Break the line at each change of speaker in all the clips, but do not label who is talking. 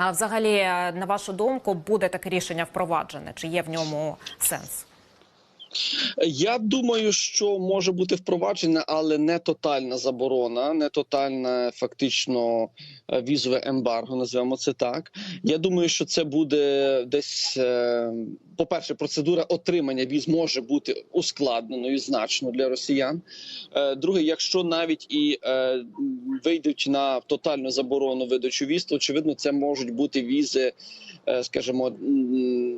А взагалі, е, на вашу думку, буде таке рішення впроваджене? Чи є в ньому сенс?
Я думаю, що може бути впроваджена, але не тотальна заборона, не тотальне фактично е, візове ембарго. Називаємо це так. Я думаю, що це буде десь. е, По-перше, процедура отримання віз може бути ускладненою значно для росіян. Е, Друге, якщо навіть і вийдуть на тотальну заборону видачу віз, то очевидно, це можуть бути візи, скажімо,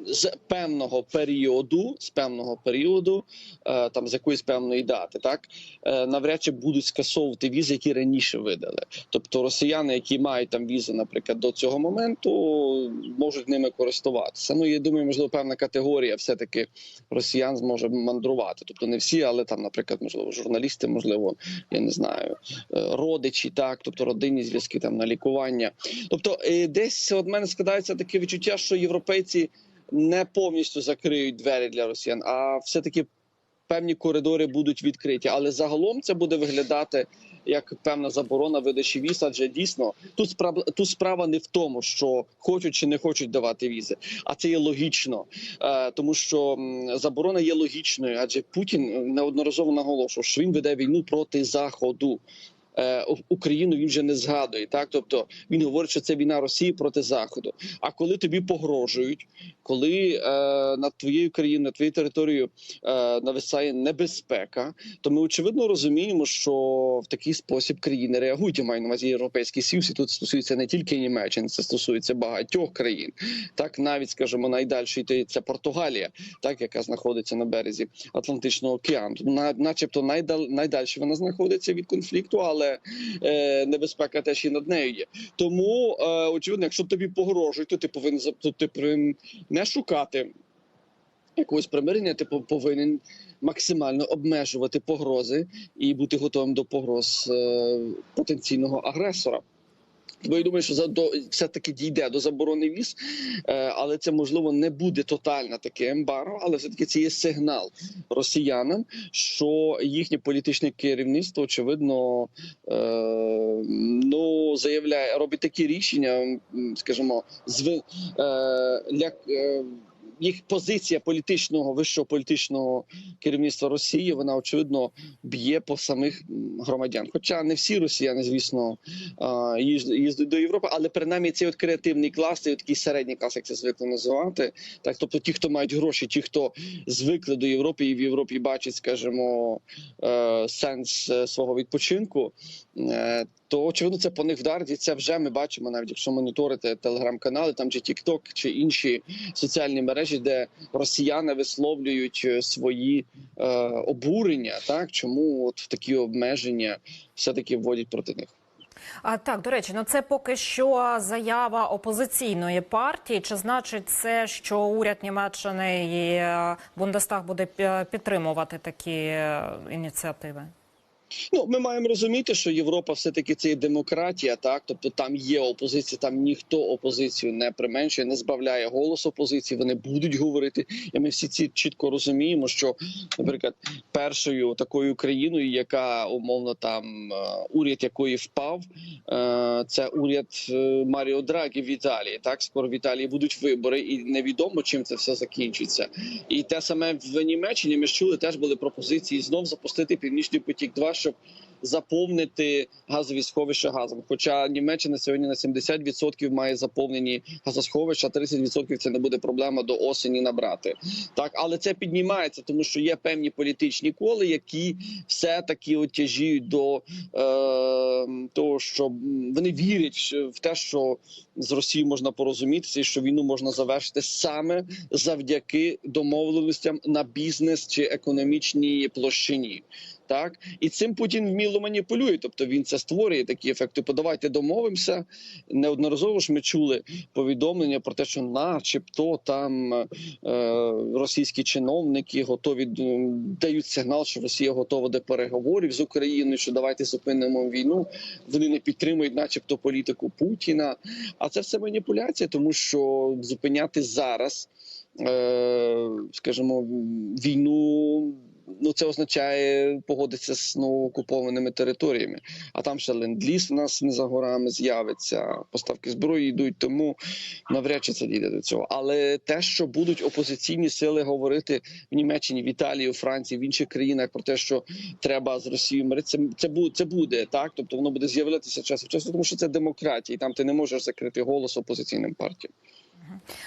з певного періоду, з певного періоду, е, там з якоїсь певної дати, так е, навряд чи будуть скасовувати візи, які раніше видали. Тобто росіяни, які мають там візи, наприклад, до цього моменту, можуть ними користуватися. Ну я думаю, можливо, певна категорія все-таки росіян зможе мандрувати. Тобто не всі, але там, наприклад, можливо, журналісти, можливо, я не знаю, е, родичі, так, тобто родинні зв'язки там на лікування. Тобто, десь от мене складається таке відчуття, що європейці не повністю закриють двері для росіян, а все-таки певні коридори будуть відкриті. Але загалом це буде виглядати як певна заборона видачі віз, адже дійсно тут справа тут справа не в тому, що хочуть чи не хочуть давати візи, а це є логічно, е, тому що заборона є логічною, адже Путін неодноразово наголошував, що він веде війну проти заходу. Е, Україну він вже не згадує, так тобто він говорить, що це війна Росії проти заходу. А коли тобі погрожують, коли е, над твоєю країною, над твоєю територією е, нависає небезпека, то ми очевидно розуміємо, що в такий спосіб країни реагують. Я маю на увазі європейський союз, і тут стосується не тільки Німеччини, це стосується багатьох країн. Так навіть скажімо, найдальший то це Португалія, так яка знаходиться на березі Атлантичного океану. На, начебто, найдал, найдальше вона знаходиться від конфлікту, але е, небезпека теж і над нею є. Тому е, очевидно, якщо тобі погрожують, то ти повинен то ти повинен не шукати якогось примирення, ти пов- повинен максимально обмежувати погрози і бути готовим до погроз е, потенційного агресора. Бо я думаю, що за до все таки дійде до заборони віз, е, але це можливо не буде тотальне таке ембарго, але все таки це є сигнал росіянам, що їхнє політичне керівництво очевидно е, ну заявляє, робить такі рішення, скажімо, зви е, для. Е, їх позиція політичного вищого політичного керівництва Росії вона очевидно б'є по самих громадян. Хоча не всі росіяни, звісно, їздять до Європи, але принаймні цей от креативний клас, цей от такий середній клас, як це звикли називати. Так, тобто ті, хто мають гроші, ті, хто звикли до Європи і в Європі бачать, скажімо, е, сенс е, свого відпочинку. Е, То очевидно, це по них вдарить, і це вже ми бачимо, навіть якщо моніторити телеграм-канали, там чи TikTok, чи інші соціальні мережі, де росіяни висловлюють е, свої е, обурення, так чому от такі обмеження все таки вводять проти них.
А так, до речі, ну це поки що заява опозиційної партії. Чи значить це, що уряд Німеччини і е, Бундестаг буде підтримувати такі е, ініціативи?
Ну, ми маємо розуміти, що Європа все таки це є демократія, так тобто там є опозиція, там ніхто опозицію не применшує, не збавляє голос опозиції. Вони будуть говорити. І ми всі ці чітко розуміємо, що, наприклад, першою такою країною, яка умовно там е, уряд якої впав, е, це уряд е, Маріо Драгі в Італії. Так скоро в Італії будуть вибори, і невідомо чим це все закінчиться. І те саме в Німеччині ми ж чули, теж були пропозиції знов запустити північний потік. 2 щоб заповнити газові сховища газом. Хоча Німеччина сьогодні на 70% має заповнені газосховища, а 30% це не буде проблема до осені набрати. Так, але це піднімається, тому що є певні політичні коли, які все таки отяжіють до е, того, що вони вірять в те, що з Росією можна порозумітися, і що війну можна завершити саме завдяки домовленостям на бізнес чи економічній площині. Так і цим Путін вміло маніпулює. Тобто він це створює такі ефекти. Подавайте домовимося. Неодноразово ж ми чули повідомлення про те, що, начебто, там е, російські чиновники готові дають сигнал, що Росія готова до переговорів з Україною, що давайте зупинимо війну. Вони не підтримують, начебто, політику Путіна. А це все маніпуляція, тому що зупиняти зараз, е, скажімо, війну ну це означає погодитися з новоокупованими територіями. А там ще ленд-ліз у нас не за горами з'явиться, поставки зброї йдуть, тому навряд чи це дійде до цього. Але те, що будуть опозиційні сили говорити в Німеччині, в Італії, у Франції, в інших країнах про те, що треба з Росією миритися, це буде це буде так. Тобто воно буде з'являтися час часу, тому що це демократія, і там ти не можеш закрити голос опозиційним партіям.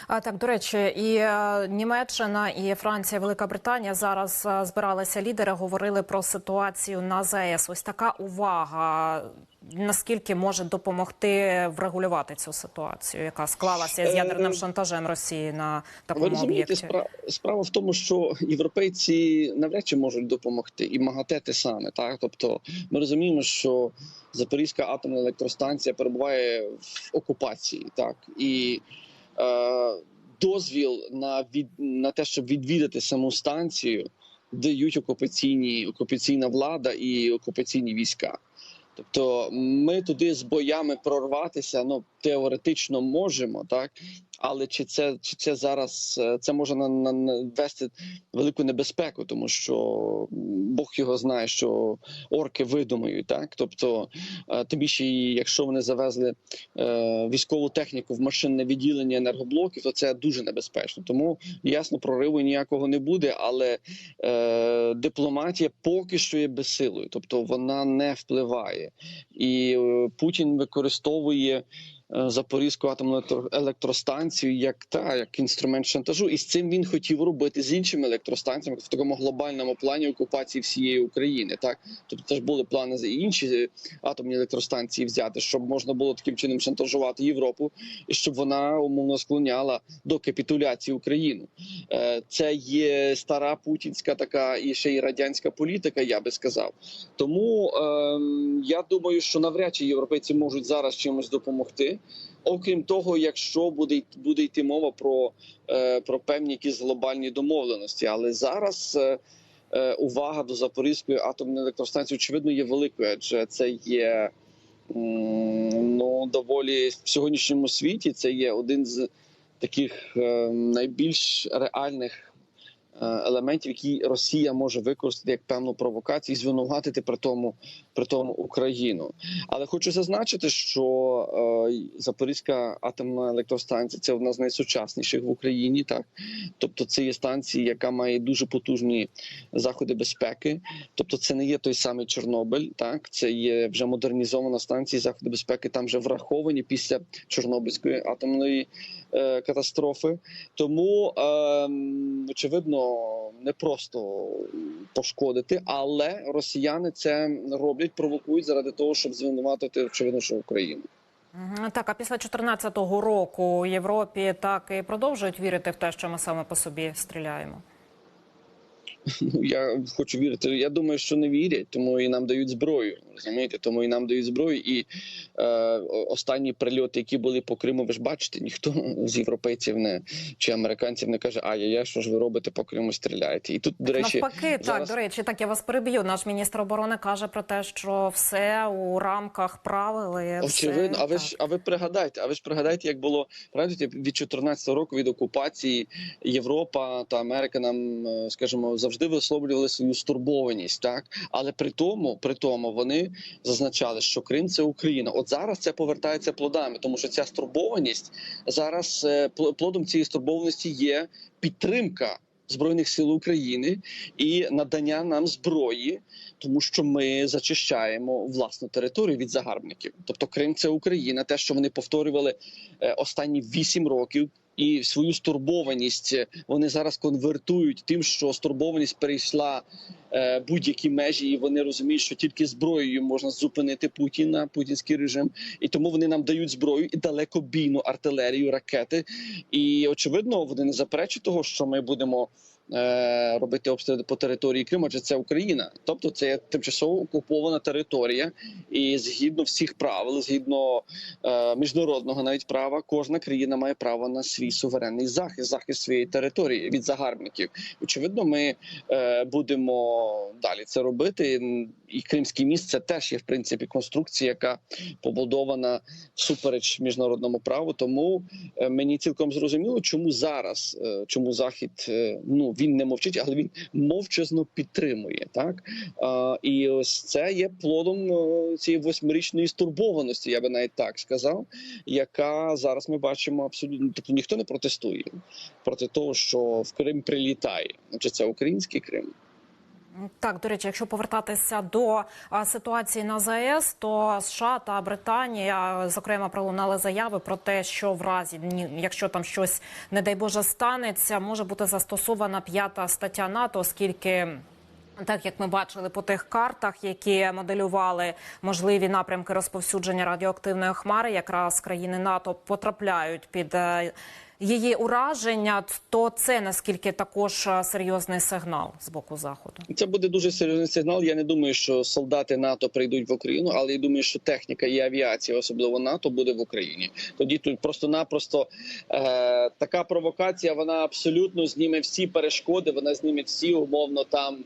А так, до речі, і е, Німеччина, і Франція, Велика Британія зараз е, збиралися лідери, говорили про ситуацію на ЗАЕС. Ось така увага. Наскільки може допомогти врегулювати цю ситуацію, яка склалася з ядерним
Е,
шантажем Росії на такому об'єкті?
спра- справа в тому, що європейці навряд чи можуть допомогти, і МАГАТЕ те саме. Так, тобто ми розуміємо, що Запорізька атомна електростанція перебуває в окупації, так і дозвіл на від на те, щоб відвідати саму станцію, дають окупаційні окупаційна влада і окупаційні війська. Тобто ми туди з боями прорватися ну теоретично можемо, так але чи це чи це зараз е, це може на, на, на ввести велику небезпеку, тому що Бог його знає, що орки видумають, так тобто е, тим більше, якщо вони завезли е, військову техніку в машинне відділення енергоблоків, то це дуже небезпечно. Тому ясно, прориву ніякого не буде, але е, дипломатія поки що є безсилою, тобто вона не впливає, і Путін використовує. Е, Запорізьку атомну електростанцію як та як інструмент шантажу, і з цим він хотів робити з іншими електростанціями в такому глобальному плані окупації всієї України. Так, тобто теж були плани за інші атомні електростанції взяти, щоб можна було таким чином шантажувати Європу, і щоб вона умовно склоняла до капітуляції Україну. Е, Це є стара путінська така і ще й радянська політика, я би сказав. Тому ем, я думаю, що навряд чи європейці можуть зараз чимось допомогти. Окрім того, якщо буде буде йти мова про, е, про певні якісь глобальні домовленості, але зараз е, е, увага до Запорізької атомної електростанції очевидно є великою, адже це є ну доволі в сьогоднішньому світі. Це є один з таких найбільш реальних елементів, які Росія може використати як певну провокацію і звинуватити при тому, при тому Україну. Але хочу зазначити, що е, Запорізька атомна електростанція це одна з найсучасніших в Україні. Так, тобто, це є станція, яка має дуже потужні заходи безпеки. Тобто, це не є той самий Чорнобиль. Так, це є вже модернізована станція. Заходи безпеки там вже враховані після Чорнобильської атомної е, катастрофи. Тому ем, очевидно не просто пошкодити, але росіяни це роблять, провокують заради того, щоб звинуватити очевидно, Україну.
Так, а після 14-го року у Європі так і продовжують вірити в те, що ми саме по собі стріляємо.
Ну я хочу вірити. Я думаю, що не вірять, тому і нам дають зброю. Розумієте, тому і нам дають зброю. І е, останні прильоти, які були по Криму, ви ж бачите, ніхто з європейців не чи американців не каже, а я, я що ж ви робите по Криму стріляєте. І тут, до речі,
Навпаки, так до речі, так я вас переб'ю. Наш міністр оборони каже про те, що все у рамках правил. і
Очевидно,
все,
а ви
так.
ж а ви пригадайте, а ви ж пригадайте, як було пригадуєте, від 14 року від окупації Європа та Америка нам, е, скажімо, завжди висловлювали свою стурбованість, так але при тому, при тому вони зазначали, що Крим це Україна. От зараз це повертається плодами, тому що ця стурбованість зараз е, плодом цієї стурбованості є підтримка. Збройних сил України і надання нам зброї, тому що ми зачищаємо власну територію від загарбників. Тобто Крим це Україна, те, що вони повторювали е, останні вісім років. І свою стурбованість е, вони зараз конвертують тим, що стурбованість перейшла е, будь-які межі, і вони розуміють, що тільки зброєю можна зупинити Путіна, путінський режим, і тому вони нам дають зброю і далекобійну артилерію, ракети. І очевидно, вони не заперечують того, що ми будемо робити обстріли по території Криму, адже це Україна, тобто це тимчасово окупована територія, і згідно всіх правил, згідно е, міжнародного навіть права, кожна країна має право на свій суверенний захист, захист своєї території від загарбників. Очевидно, ми е, будемо далі це робити. І Кримський міст це теж є в принципі конструкція, яка побудована всупереч міжнародному праву. Тому е, мені цілком зрозуміло, чому зараз, е, чому захід е, ну він не мовчить, але він мовчазно підтримує. Так а, і ось це є плодом е, цієї восьмирічної стурбованості, я би навіть так сказав, яка зараз ми бачимо абсолютно. Тобто ніхто не протестує проти того, що в Крим прилітає. Чи це український Крим?
Так, до речі, якщо повертатися до ситуації на ЗАЕС, то США та Британія зокрема пролунали заяви про те, що в разі якщо там щось не дай Боже станеться, може бути застосована п'ята стаття НАТО, оскільки. Так як ми бачили по тих картах, які моделювали можливі напрямки розповсюдження радіоактивної хмари, якраз країни НАТО потрапляють під е, її ураження, то це наскільки також е, серйозний сигнал з боку заходу.
Це буде дуже серйозний сигнал. Я не думаю, що солдати НАТО прийдуть в Україну, але я думаю, що техніка і авіація, особливо НАТО, буде в Україні. Тоді тут просто-напросто е, така провокація. Вона абсолютно зніме всі перешкоди. Вона зніме всі умовно там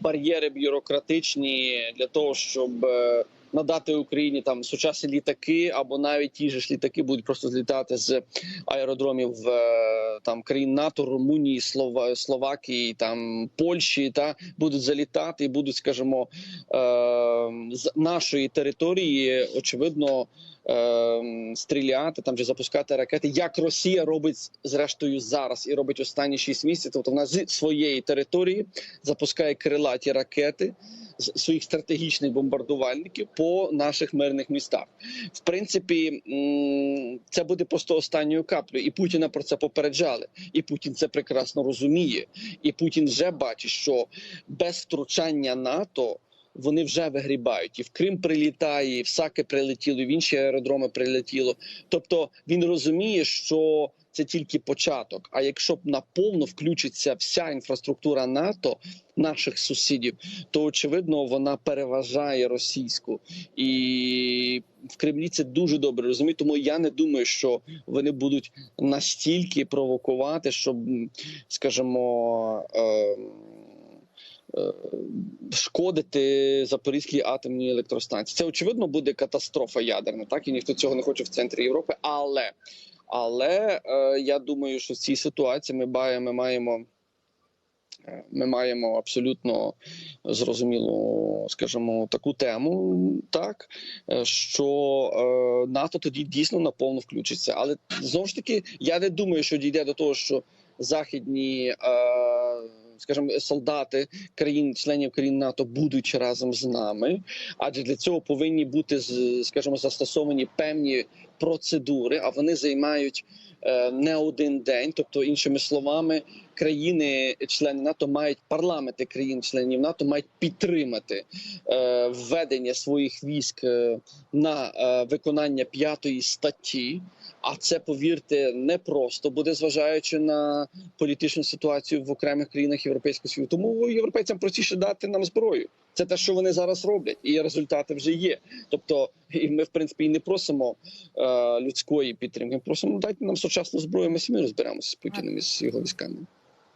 бар'єри бюрократичні для того, щоб. Е, Надати Україні там сучасні літаки, або навіть ті ж літаки будуть просто злітати з аеродромів е, там країн НАТО, Румунії, Слова, Словакії, там Польщі, та будуть залітати і будуть, скажімо, е, з нашої території, очевидно, е, стріляти там чи запускати ракети, як Росія робить зрештою зараз і робить останні 6 місяців. Тобто вона з своєї території запускає крилаті ракети своїх стратегічних бомбардувальників по наших мирних містах. В принципі, це буде просто останньою каплею, і Путіна про це попереджали. І Путін це прекрасно розуміє. І Путін вже бачить, що без втручання НАТО. Вони вже вигрібають і в Крим прилітає, і в Саки прилетіло, і в інші аеродроми прилетіло. Тобто він розуміє, що це тільки початок. А якщо б наповно включиться вся інфраструктура НАТО, наших сусідів, то очевидно вона переважає російську, і в Кремлі це дуже добре розуміють. Тому я не думаю, що вони будуть настільки провокувати, щоб, скажімо. Е- е, Шкодити Запорізькій атомній електростанції. Це очевидно буде катастрофа ядерна, так і ніхто цього не хоче в центрі Європи. Але але е, я думаю, що в цій ситуації ми маємо, маємо. е, Ми маємо абсолютно зрозумілу, скажімо, таку тему, так е, що е, НАТО тоді дійсно наповно включиться. Але знову ж таки, я не думаю, що дійде до того, що західні, е, скажімо, солдати країн, членів країн НАТО будуть разом з нами, адже для цього повинні бути скажімо, застосовані певні процедури, а вони займають е, не один день. Тобто, іншими словами, країни-члени НАТО мають парламенти країн-членів НАТО мають підтримати е, введення своїх військ е, на виконання п'ятої статті. А це повірте не просто буде, зважаючи на політичну ситуацію в окремих країнах Європейського світу. Тому європейцям простіше дати нам зброю. Це те, що вони зараз роблять, і результати вже є. Тобто, і ми в принципі і не просимо е, людської підтримки. Просимо дайте нам сучасну зброю. Ми самі розберемося з Путіним і з його військами.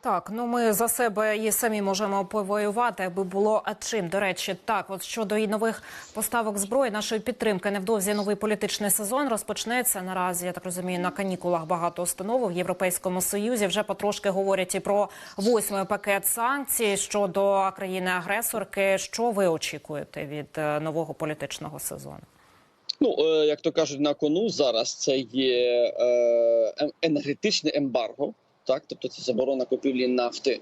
Так, ну ми за себе і самі можемо повоювати, аби було чим. До речі, так от щодо і нових поставок зброї, нашої підтримки, невдовзі новий політичний сезон розпочнеться. Наразі я так розумію, на канікулах багато установ в Європейському Союзі вже потрошки говорять і про восьмий пакет санкцій щодо країни-агресорки. Що ви очікуєте від е, нового політичного сезону?
Ну е, як то кажуть, на кону зараз це є е, ем- енергетичне ембарго, так тобто це заборона купівлі нафти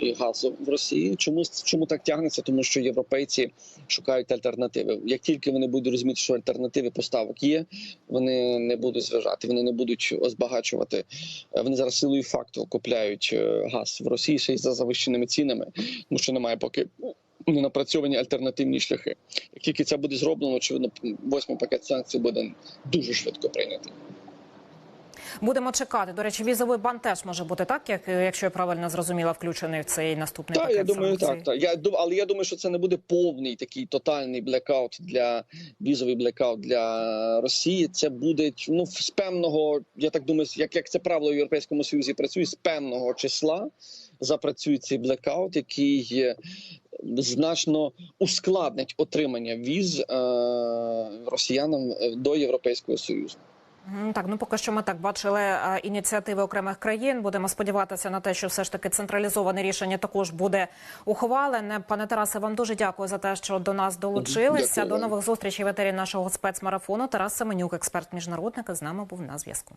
і газу в Росії. Чому чому так тягнеться? Тому що європейці шукають альтернативи. Як тільки вони будуть розуміти, що альтернативи поставок є, вони не будуть зважати, вони не будуть збагачувати. Вони зараз силою факту купляють е, газ в Росії ще й за завищеними цінами, тому що немає поки. Не напрацьовані альтернативні шляхи. Як тільки це буде зроблено, очевидно, восьмий пакет санкцій буде дуже швидко прийнятий.
Будемо чекати. До речі, візовий бан теж може бути так, як якщо я правильно зрозуміла, включений в цей наступний
Так,
пакет
я думаю,
санкцій.
так. так. Я але я думаю, що це не буде повний такий тотальний блекаут для візовий блекаут для Росії. Це буде ну з певного, я так думаю, як, як це правило в Європейському Союзі працює з певного числа. Запрацює цей блекаут, який е, значно ускладнить отримання віз е, росіянам е, до Європейського Союзу.
Так, ну поки що ми так бачили е, ініціативи окремих країн. Будемо сподіватися на те, що все ж таки централізоване рішення також буде ухвалене. Пане Тарасе, вам дуже дякую за те, що до нас долучилися.
Дякую
До нових зустрічей в етері нашого спецмарафону. Тарас Семенюк, експерт міжнародник, з нами був на зв'язку.